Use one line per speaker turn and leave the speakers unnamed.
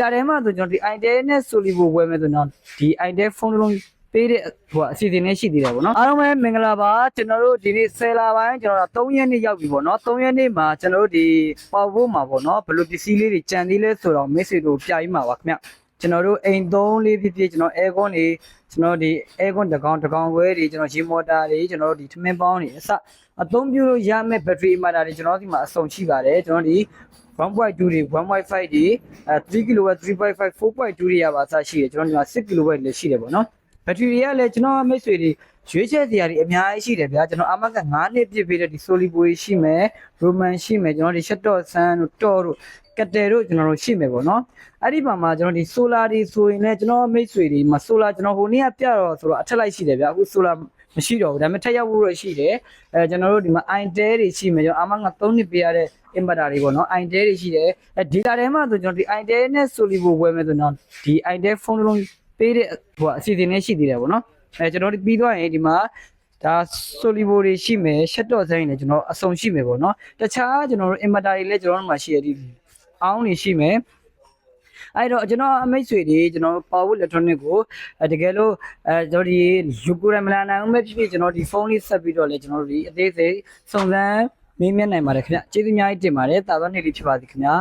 ဒါထဲမှာဆိုကျွန်တော်ဒီ Intel နဲ့ Solivo ဝယ်မယ်ဆိုတော့ဒီ Intel ဖုန်းတစ်လုံးပေးတဲ့ဟိုအစီအစဉ်လေးရှိသေးတယ်ပေါ့နော်အားလုံးပဲမင်္ဂလာပါကျွန်တော်တို့ဒီနေ့10လပိုင်းကျွန်တော်တို့3ရက်နေ့ရောက်ပြီပေါ့နော်3ရက်နေ့မှာကျွန်တော်တို့ဒီပေါ်ဖို့မှာပေါ့နော်ဘယ်လိုပစ္စည်းလေးတွေကြံသေးလဲဆိုတော့မိတ်ဆွေတို့ပြပြီးမှာပါခင်ဗျ ကျွန်တော်တို့အိမ်သုံးလေးဖြစ်ဖြစ်ကျွန်တော် aircon တွေကျွန်တော်ဒီ aircon တကောင်တကောင်ခွဲတွေကျွန်တော်ရေမော်တာတွေကျွန်တော်တို့ဒီထမင်းပေါင်းတွေအစအသုံးပြုလို့ရမယ့် battery inverter တွေကျွန်တော်ဒီမှာအစုံရှိပါတယ်ကျွန်တော်ဒီ1.2တွေ1.5တွေအဲ3 kW 3.5 4.2တွေရပါအစရှိတယ်ကျွန်တော်ဒီမှာ6 kW လည်းရှိတယ်ပေါ့နော် ဘက်ထရီတွေကလည်းကျွန်တော်မိတ်ဆွေတွေရွေးချယ်စရာတွေအများကြီးရှိတယ်ဗျာကျွန်တော်အမက9နှစ်ပြည့်ပေးတဲ့ဒီ Solibo ရှိမယ် Roman ရှိမယ်ကျွန်တော်ဒီ Shuttle Sun တို့ Tor တို့ကတဲတို့ကျွန်တော်တို့ရှိမယ်ပေါ့နော်အဲ့ဒီမှာမှာကျွန်တော်ဒီ solar တွေဆိုရင်လည်းကျွန်တော်မိတ်ဆွေတွေမှာ solar ကျွန်တော်ဟိုနေ့ကပြတော့ဆိုတော့အထက်လိုက်ရှိတယ်ဗျာအခု solar မရှိတော့ဘူးဒါပေမဲ့ထက်ရောက်ဖို့တော့ရှိတယ်အဲကျွန်တော်တို့ဒီမှာ Intel တွေရှိမယ်ကျွန်တော်အမက3နှစ်ပေးရတဲ့ inverter တွေပေါ့နော် Intel တွေရှိတယ်အဲ data ထဲမှာဆိုကျွန်တော်ဒီ Intel နဲ့ Solivo ဝယ်မယ်ဆိုတော့ဒီ Intel ဖုန်းတစ်လုံး ပေးတဲ့ဟိုအစီအစဉ်လေးရှိသေးတယ်ပေါ့နော်အဲကျွန်တော်တို့ပြီးသွားရင်ဒီမှာဒါ Solivo တွေရှိမယ် Shuttle ဆိုင်တွေကျွန်တော်အစုံရှိမယ်ပေါ့နော်တခြားကျွန်တော်တို့ inverter တွေလည်းကျွန်တော်တို့မှာရှိရဒီအောင်းတွေရှိမယ်အဲ့တော့ကျွန်တော်အမိတ်ဆွေတွေကျွန်တော် Power Electronic ကိုအဲတကယ်လို့အဲကျွန်တော်ဒီလူကိုယ်တိုင်မလာနိုင်အောင်ပဲဖြစ်ဖြစ်ကျွန်တော်ဒီဖုန်းလေးဆက်ပြီးတော့လေကျွန်တော်တို့ဒီအသေးစိတ်စုံစမ်းမေးမြန်းနိုင်ပါတယ်ခင်ဗျကျေးဇူးအများကြီးတင်ပါတယ်တာသောနေ့လေးဖြစ်ပါသည်ခင်ဗျာ